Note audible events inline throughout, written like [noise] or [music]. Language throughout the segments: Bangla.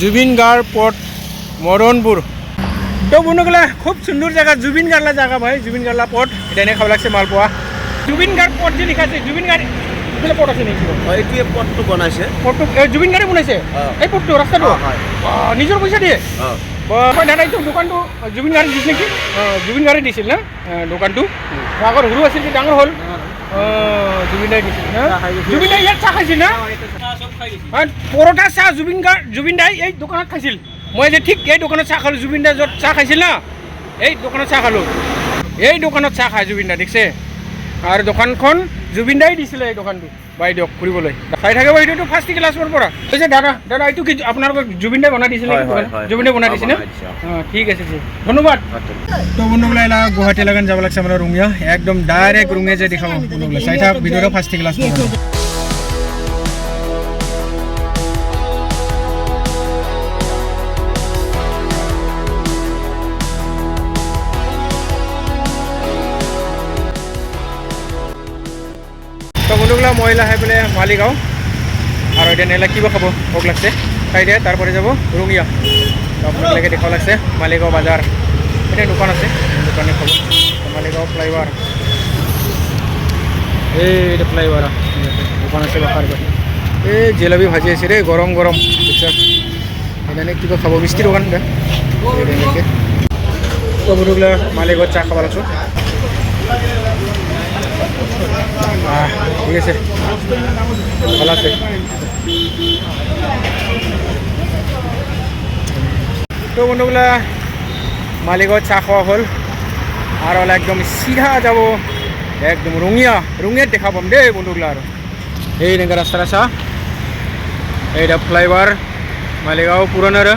জুবিন গার্ড পট মদনপুর তো বন্ধুগুলা খুব সুন্দর জায়গা জুবিন গার্লা জায়গা ভাই জুবিন গার্লা পট। এটা এনে খাওয়া লাগছে মালপোয়া জুবিন গার্ড পট যে লিখা আছে জুবিন গার্ড এগুলো পট আছে নেকি? এইটোৱে পথটো বনাইছে। পটটো এ, জুবিন গাৰ্ডে বনাইছে? অঁ। এই পটটো ৰাস্তাটো? নিজৰ পইচা দিয়ে? মই দাদা এইটো দোকানটো জুবিন গাৰ্ডে দিছিল নেকি? জুবিন গাৰ্ডে দিছিল না? দোকানটো। আগত সৰু আছিল ডাঙৰ হ'ল। অঁ, জুবিন দাই দিছিল জুবিন দাই ইয়াত চাহ খাইছিল না? পৰঠা চাহ জুবিন গাৰ্ড জুবিন দাই এই দোকানত খাইছিল। মই যে ঠিক এই দোকানত চাহ খালোঁ জুবিন দা য'ত চাহ খাইছিল না এই দোকানত চাহ খালোঁ। এই দোকানত চাহ খায় জুবিন দা দেখিছে? আৰু দোকানখন জুবিন দাই দিছিলে এই দোকানটো বাইদেউক ফুৰিবলৈ। চাই থাকে বাইদেউটো ফাৰ্ষ্ট ক্লাছৰ পৰা। কৈছে দাদা দাদা এইটো কি আপোনালোকক জুবিন দাই বনাই দিছিলে। জুবিন দাই বনাই দিছিলে? অঁ। ঠিক আছে জি ধন্যবাদ। তো বন্ধুগুলা এলা গুৱাহাটী লাগান যাব লাগছে আমাৰ ৰুঙীয়া। একদম ডাইৰেক্ট ৰঙিয়া যে দেখাব বন্ধুগুলা। চাই থাক ভিডিঅ'টো ফাৰ্ষ্ট ক্লাছ মহিলা আহি পেলাই মালিগাঁও। আৰু এতিয়া নেলা কিবা খাব? ভোক লাগছে। খাই দিয়ে তারপরে যাব রুঙিয়া আপনাদেরকে দেখাও লাগছে, মালিগাঁও বাজার এটা দোকান আছে, দোকানে খাব মালিগাঁও ফ্লাইওভার এই এটা ফ্লাইওভার দোকান আছে বাখার এই জিলাপি ভাজি আছে রে গরম গরম দেখছ এখানে কিবা খাব? মিষ্টি দোকান এটা এই এনেকে তো বন্ধুগুলা মালিগাঁৱত চাহ খাব লাগছো আহ, ঠিক আছে। ভালো আছে। তো বন্ধুগুলা মালিগাঁৱত চাহ খোৱা হ'ল। আৰু হ'লে একদম চিধা যাব, একদম ৰঙিয়া ৰঙিয়াত দেখা পাম দেই বন্ধুগুলা আৰু এই এনেকৈ ৰাস্তাটা চাহ এইটা ফ্লাইভাৰ মালিগাঁও পুৰণাৰ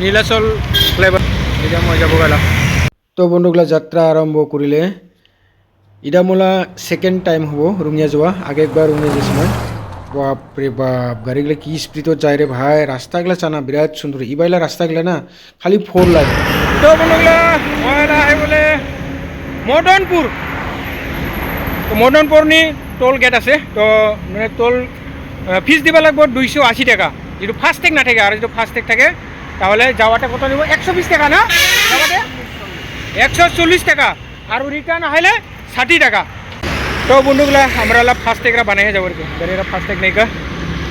নীলাচল ফ্লাইভাৰ এতিয়া মই যাব গ'লা তো বন্ধুগুলা যাত্ৰা আৰম্ভ কৰিলে ইটা মোলা সেকেন্ড টাইম হব রুমিয়া যাওয়া। আগে একবার রুমিয়া গেছি মই। বাপরে বাপ, গাড়িগুলো কি স্পিডত যায় রে ভাই। রাস্তাগুলো চানা, বিরাট সুন্দর। ইবাইলা রাস্তাগুলো না, খালি ফোর লাগে বলে মদনপুর। তো মদনপুর নি টোল গেট আছে। তো মানে টোল ফিজ দিব লাগবে দুইশো আশি টাকা। যেটো ফাস্টেগ নাথাকে আর যেটো ফাস্টেগ থাকে, তাহলে যাওয়াটা কত নিব? একশো বিশ টাকা না? একশো চল্লিশ টাকা। আর রিটার্ন আহিলে ষাটি টাকা। তো বন্ধুগুলা, আমরা হলো ফাস্টেগরা বানিয়ে যাব আর কি গাড়িরা ফাস্টেগ নেই কা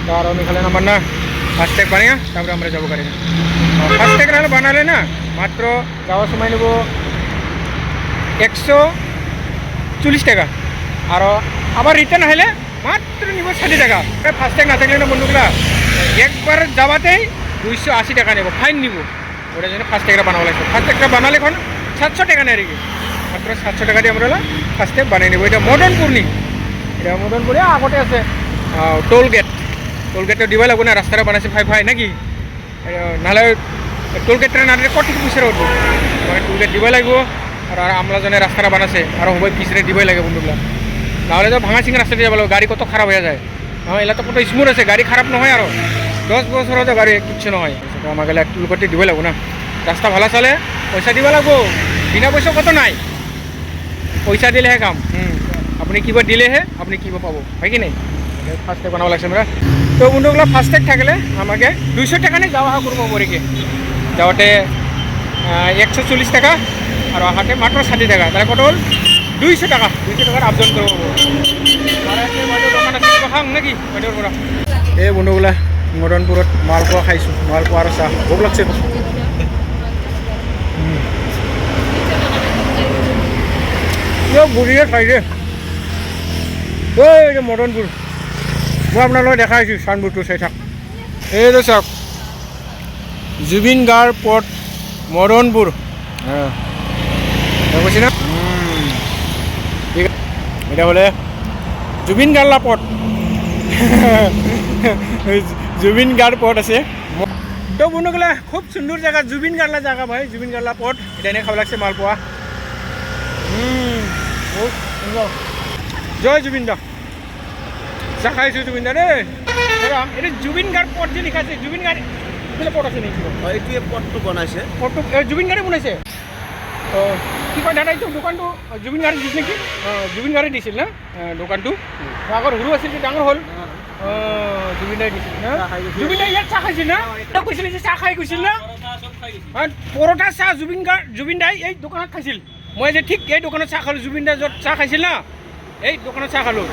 তো আর আমি খালে নাম্বার না ফাস্টেগ বানিয়ে, তারপরে আমরা যাব গাড়ি। ফাস্টেগ হলে বানালে না, মাত্র যাওয়ার সময় নেব একশো চল্লিশ টাকা। আর আবার রিটার্ন হলে মাত্র নিব ষাটি টাকা। ফাস্টেগ না থাকলে না বন্ধুগুলা, একবার যাওয়াতেই দুইশো আশি টাকা নেব ফাইন নিব। ওটার জন্য ফাস্টেগরা বানাবো লাগছে ফাস্টেগটা বানালে এখন সাতশো টাকা নেয় আর কি মাত্র সাতশো টাকা দিয়ে আমরা ফার্স্টে বানিয়ে নেব। এটা মদনপুর নি এটা মদনপুরে আগতে আছে। টোল গেট টোল গেটটা দিবই লাগবো না রাস্তাটা বানাইছে ফাই ফাই নাকি নাহলে টোল গেটটা না দিলে কত পিছরে উঠবো মানে টোল গেট দিবই লাগবো আর আমলাজনে রাস্তাটা বানাছে আর সবাই পিছনে দিবই লাগে বন্ধুগুলা নাহলে তো ভাঙা চিঙা রাস্তাতে যাব লাগবে, গাড়ি কত খারাপ হয়ে যায়। আমার এলাকা কত স্মুথ আছে, গাড়ি খারাপ নহয় আর দশ বছর হতে গাড়ি কিচ্ছু নহয়। আমাকে টোল গেটটি দিবই লাগবো না। রাস্তা ভালো চলে পয়সা দিব লাগবো। বিনা পয়সা কত নাই। পইচা দিলেহে কাম। হুম। আপুনি কিবা দিলেহে আপুনি কিবা পাব। হয় কি নাই? ফাস্টেগ বনাব লাগছে আমরা। তো বন্ধুগুলো ফাস্টেগ থাকলে আমাকে দুইশো টাকা নিয়ে যাওয়া আহা করব পরীকে যাওয়াতে একশো চল্লিশ টাকা আর আহাতে মাত্র ষাটি টাকা। তাহলে কত হল? দুইশো টাকা। দুইশো টাকার আবদান করব খাম নাকি এই বন্ধুগুলা মদনপুৰত মালপোৱা খাইছোঁ। মালপোৱা আৰু চাহ। ভোক লাগছে। বুঢ়ীয়ে দে ঐ এইটো মদনপুৰ। মই আপোনালোকে দেখাইছোঁ চানবোৰ্ডটো চাই থাক। এইটো চাওক জুবিন গাৰ্ড পট মদনপুৰ। কৈছে না? ঠিক এটা হলে জুবিন গাৰ্লা পট [laughs] জুবিন গাৰ্ড পট আছে। তো বন্ধুগুলা খুব সুন্দর জায়গা জুবিন গার্লা জায়গা ভাই জুবিন গার্লা পট এটা এনে খাওয়া লাগছে মালপোয়া বহুত সুন্দর জয় জুবিন দা চা খাইছো জুবিন দা দাদা, এটা জুবিন গাৰ্ড পট যে লিখা আছে জুবিন গাৰ্ড এইফালে পট আছে নেকি? অঁ এইটোৱে পথটো বনাইছে। পটটো জুবিন গাৰ্ডে বনাইছে অঁ কি কয় দাদা এইটো দোকানটো জুবিন গাৰ্ডে দিছিল নেকি জুবিন গাৰ্ডে দিছিল না? দোকানটো। আগত সৰু আছিল ডাঙৰ হ'ল? জুবিন দাই দিছিল না? জুবিন দাই ইয়াত চাহ খাইছিল না? তই কৈছিলি যে চাহ খাই গৈছিল। না পৰঠা চাহ জুবিন গাৰ জুবিন দাই এই দোকানত খাইছিল। মই যে ঠিক এই দোকানত চাহ খালোঁ জুবিন দাই য'ত চাহ খাইছিল না এই দোকানত চাহ খালোঁ।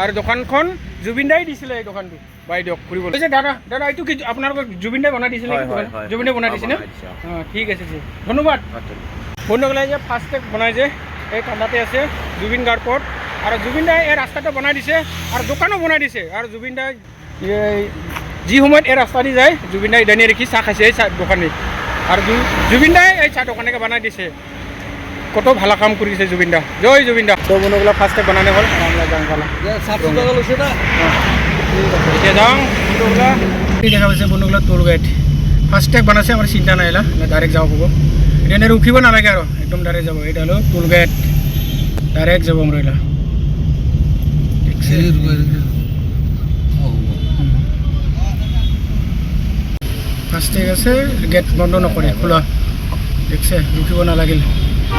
আৰু দোকানখন জুবিন দাই দিছিলে এই দোকানটো বাইদেউক ফুৰিবলৈ। যে দাদা দাদা এইটো কি আপোনালোকক জুবিন দাই বনাই দিছিলে। জুবিন দাই বনাই অঁ, দিছে না বনাই দিছে, অঁ। ঠিক আছে ধন্যবাদ। বন্ধুসকলে যে ফাৰ্ষ্ট টেক বনাই যে এই কান্দাতে আছে জুবিন গাৰ্ডপত আৰু জুবিন দাই এই ৰাস্তাটো বনাই দিছে আৰু দোকানো বনাই দিছে। আৰু জুবিন দাই যি সময়ত এই ৰাস্তা দি যায় জুবিন দাই ইদানি ৰাখি চাহ খাইছে এই চাহ দোকানী। আৰু জুবিন দাই এই চাহ দোকানকে বনাই দিছে। কত ভালো কাম কৰিছে জুবিন দা। জয় জুবিন দা। তো বন্ধুগুলো ফাৰ্ষ্ট টেক বনালে হ'ল। আমরা চিকুণ লৈছে এতিয়া যাওঁ। বন্ধুগুলা। দেখা পাইছে বন্ধুগুলা? টুৰ গাইড ফাৰ্ষ্ট টেক বনাইছে আমাৰ চিন্তা নাই এলা ডাইৰেক্ট যাব এতিয়া এনে ৰখিব নালাগে আৰু। একদম ডাইৰেক্ট যাব। এটা হ'লো টুৰ গাইড ডাইৰেক্ট যাব আমাৰ এলা ফাৰ্ষ্ট টেক আছে গেট বন্ধ নকৰে। খোলা। দেখছে ৰখিব নালাগিল।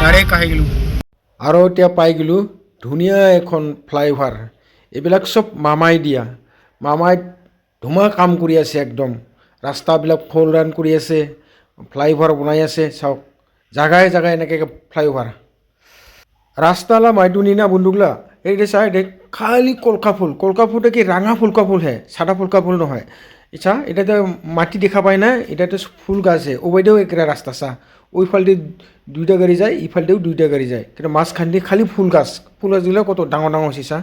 ডাইৰেক্ট আহি আৰু এতিয়া পাই গ'লোঁ ধুনীয়া এখন ফ্লাইঅভাৰ এইবিলাক চব মামাই দিয়া। মামাই ধুমা কাম কৰি আছে একদম। ৰাস্তাবিলাক ফ'ৰ ৰান কৰি আছে ফ্লাইঅভাৰ বনাই আছে, চাওক, জাগাই জাগাই এনেকৈ ফ্লাইঅভাৰ রাস্তালা মাইটুনি না বন্ধুগুলা এইটা চা এটা খালি কলকা ফুল। কলকা ফুলটা কি রাঙা ফুলকা ফুল হ্যাঁ ফুলকা ফুল নহয়। ইচ্ছা এটাতে মাটি দেখা পায় না এটাতে ফুল গাছে ওবাইদেও একটা রাস্তা চা ওই ফালটি দুইটা গাড়ি যায় ইফালতেও দুইটা গাড়ি যায়। কিন্তু মাঝখান দিয়ে খালি ফুল গাছ। ফুল গাছগুলো কত ডাঙর ডাঙর চা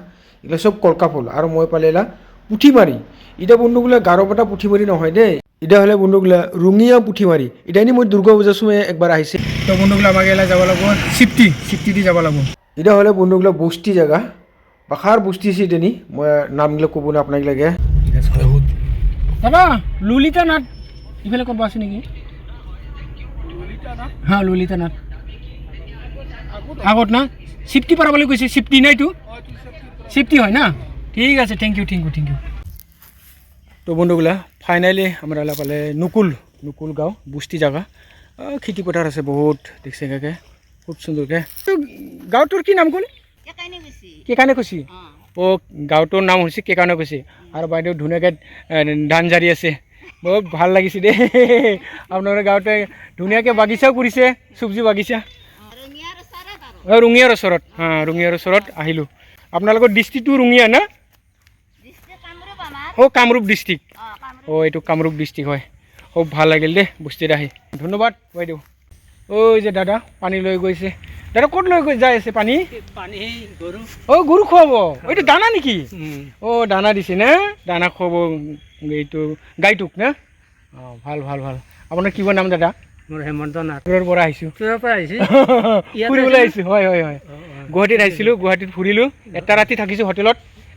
এগুলো সব কলকা ফুল। আর মই পালে এলা পুঠিমারি এটা বন্ধুগুলা গারো পাতা পুঠিমারি নহয় দেই। এটা হলে বন্ধুগুলা রঙিয়া পুঠিমারি এটা এনে মই দুর্গা পূজার সময় একবার আহিছে। তো বন্ধুগুলো আমাকে এলা যাব লাগিব। চিফটি চিফটি দি যাব লাগিব। এটা হ'লে বন্ধুগুলা বস্তি জেগা। বাখাৰ বস্তি আছে তেনি মই নামবিলাক ক'ব ন আপোনাক দাদা ললিতা নাথ। ইফালে ক'ৰবাত আছে নেকি? হা ললিতা নাথ। আগত না? চিফটি পাৰাবলৈ কৈছে চিফটি নাইতো চিফটি হয় না? ঠিক আছে thank you thank you thank you তো বন্ধুগুলা ফাইনেলি আমরা এলা পালে নুকুল নুকুল গাঁও বস্তি জাগা। আহ, খেতি পথাৰ আছে বহুত দেখছে কাকে খুব সুন্দৰকে। তো গাঁওটোৰ কি নাম ক'লে? একাইনে বেছি কেকানে কৈছি? অঁ গাঁওটোৰ নাম হৈছে কেকানে কৈছে। আৰু বাইদেউ ধুনীয়াকৈ ধান জাৰি আছে। বহুত ভালো লাগিছে দেই। আপোনালোকৰ গাঁৱতে ধুনীয়াকৈ বাগিচাও কৰিছে, চব্জি বাগিচা। অ' ৰঙিয়াৰ ওচৰত। অঁ, ৰঙিয়াৰ ওচৰত আহিলোঁ। আপোনালোকৰ ডিষ্ট্ৰিক্টটো ৰঙিয়া না? অ' কামৰূপ ডিষ্ট্ৰিক্ট অঁ, এইটো কামৰূপ ডিষ্ট্ৰিক্ট হয়। খুব ভালো লাগিল দেই বস্তিত আহি। ধন্যবাদ, বাইদেউ। ঐ যে দাদা, পানী লৈ গৈছে। দাদা ক'ত লৈ গৈ যাই আছে পানী? অ' গৰু খুৱাব। এইটো দানা নেকি? অ' দানা দিছে না? দানা খুৱাব এইটো গাইটোক না? অঁ ভালো ভালো ভালো। আপোনাৰ কিবা নাম দাদা? মোৰ হেমন্ত নাথ। পৰা আহিছোঁ। পৰা আহিছে? ফুৰিবলৈ আহিছোঁ। হয় হয় হয়। গুৱাহাটীত আহিছিলোঁ গুৱাহাটীত ফুৰিলোঁ। এটা ৰাতি থাকিছোঁ হোটেলত।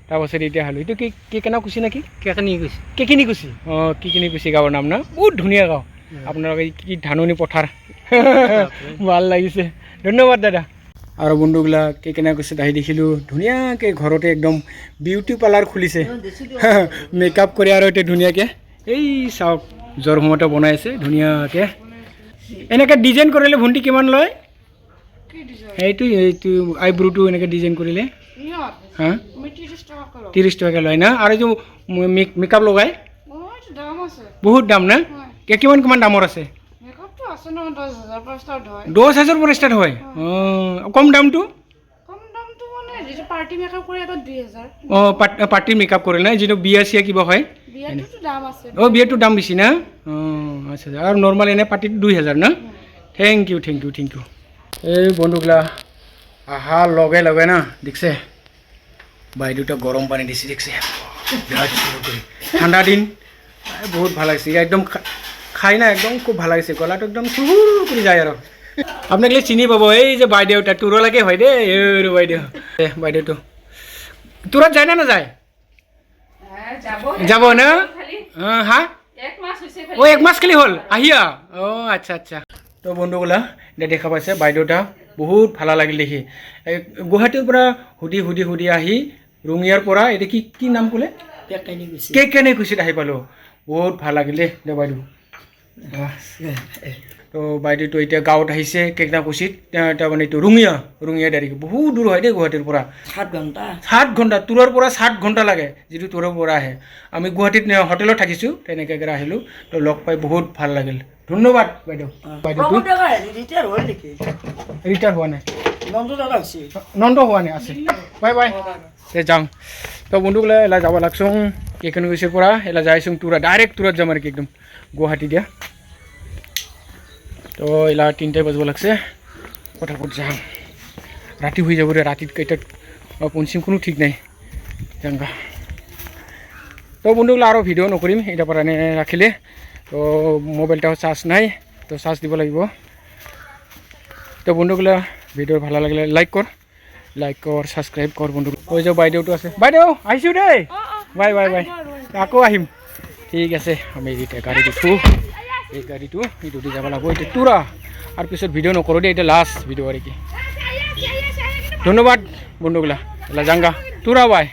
তাৰপাছত এতিয়া আহিলোঁ। এইটো কি কি কেনে কুচি নেকি? কেকানি গৈছে কেকিনি কুচি অঁ কিকিনি কুচি গাঁৱৰ নাম না? বহুত ধুনীয়া গাঁও। আপোনালোকে কি ধাননি পথাৰ? ভালো লাগিছে। ধন্যবাদ দাদা। আৰু বন্ধুবিলাক কেকেনা কুচিত আহি দেখিলোঁ ধুনীয়াকৈ ঘৰতে একদম বিউটি পাৰ্লাৰ খুলিছে। [laughs] মেকআপ কৰি আৰু এতিয়া ধুনীয়াকৈ। এই চাওক জ্বৰ সময়তে বনাই আছে ধুনীয়াকৈ। এনেকৈ ডিজাইন কৰিলে ভণ্টি কিমান লয়? সেইটো এইটো আইব্ৰুটো এনেকৈ ডিজাইন কৰিলে। হা? ত্ৰিছ টকাকৈ লয় না? আৰু এইটো মেকআপ লগাই বহুত দাম না? কে- কিমান কিমান দামৰ আছে? আছে ন দহ হাজাৰ পৰা ষ্টাৰ্ট হয়। দহ হাজাৰৰ পৰা ষ্টাৰ্ট হয়? অঁ। কম দামটো? কম দামটো মানে যিটো পাৰ্টি মেকআপ কৰে এটা দুই হাজাৰ। অঁ পাৰ্টি মেকআপ কৰিলে না যিটো বিয়া চিয়া কিবা হয়? বিয়াটোতো দাম আছে। অঁ বিয়াটোৰ দাম বেছি না? অঁ আচ্ছা আচ্ছা আৰু নৰ্মেল এনে পাৰ্টিটো দুই হাজাৰ না? Thank you thank you thank you এই বন্ধুগিলা আহা লগে লগে না দেখছে? বাইদেউটা গৰম পানী দিছে দেখছে? ঠাণ্ডা দিন। বহুত ভালো লাগিছে। একদম খাই না একদম খুব ভালো লাগিছে। গলাটো একদম চুৰ কৰি যায় আৰু আপোনাক চিনি পাব। এই যে বাইদেউ তাত তোৰলৈকে হয় দেই এই বাইদেউ। বাইদেউটো তোৰত যায় নে নাযায় যাব যাব না? অঁ হা? এক মাছ হৈছে ও এক মাস খালি হল? আহিয়া? ও আচ্ছা আচ্ছা। তো বন্ধুগুলা এতিয়া দেখা পাইছে বাইদেউতা বহুত ভালা লাগিল দেখি। গুৱাহাটীৰ পৰা সুধি সুধি সুধি আহি ৰঙিয়াৰ পৰা এতিয়া কি কি নাম ক'লে? কেক কেনে খুচিত আহি পালোঁ। বহুত ভালো লাগিল দেই দে বাইদেউ। তো তো বাইদেউটো এতিয়া গাঁৱত আহিছে কেকনাকুচিত তাৰমানে এইটো ৰঙিয়া ৰঙিয়া ডাইৰেক্ট বহুত দূৰ হয় দেই গুৱাহাটীৰ পৰা। সাত ঘণ্টা। সাত ঘণ্টা তোৰৰ পৰা সাত ঘণ্টা লাগে যিটো তোৰৰ পৰা আহে। আমি গুৱাহাটীত হোটেলত থাকিছোঁ তেনেকৈ আহিলোঁ। তো লগ পাই বহুত ভালো লাগিল। ধন্যবাদ বাইদেউ। বাইদেউটো ৰিটায়াৰ হোৱা নাই। নন্দ হোৱা নাই আছে। Bye bye. তো বন্ধুকলে এলা যাব লাগছোং কেকনগুচিৰ পৰা এলা যাইছোং তোৰা ডাইৰেক্ট তোৰত যাম আৰু কি একদম, গুৱাহাটী দিয়া। তো এলা তিনিটাই বাজিব লাগছে। পটাপট যাম। ৰাতি হৈ যাব দে ৰাতিত কেইটাত পঞ্চিম কোনো ঠিক নাই। যাংগা তো বন্ধুগুলো, আৰু ভিডিঅ' নকৰিম এতিয়াৰ পৰা এনে ৰাখিলে। তো মোবাইলটাও চাৰ্জ নাই, তো চাৰ্জ দিব লাগিব। তো বন্ধুগুলো, ভিডিঅ' ভালো লাগিলে, লাইক কৰ। লাইক কৰ ছাবস্ক্ৰাইব কৰ বন্ধু। কৈ যাওঁ বাইদেউটো আছে। বাইদেউ আহিছোঁ দেই বাই বাই বাই। আকৌ আহিম। ঠিক আছে আমি এতিয়া গাড়ী উঠোঁ এই গাড়ীটো এইটো দি যাব লাগিব। এতিয়া তোৰা। আৰু পিছত ভিডিঅ' নকৰোঁ দেই এতিয়া লাষ্ট ভিডিঅ' আৰু কি। ধন্যবাদ বন্ধুগুলা। যাংগা। তোৰা বাই।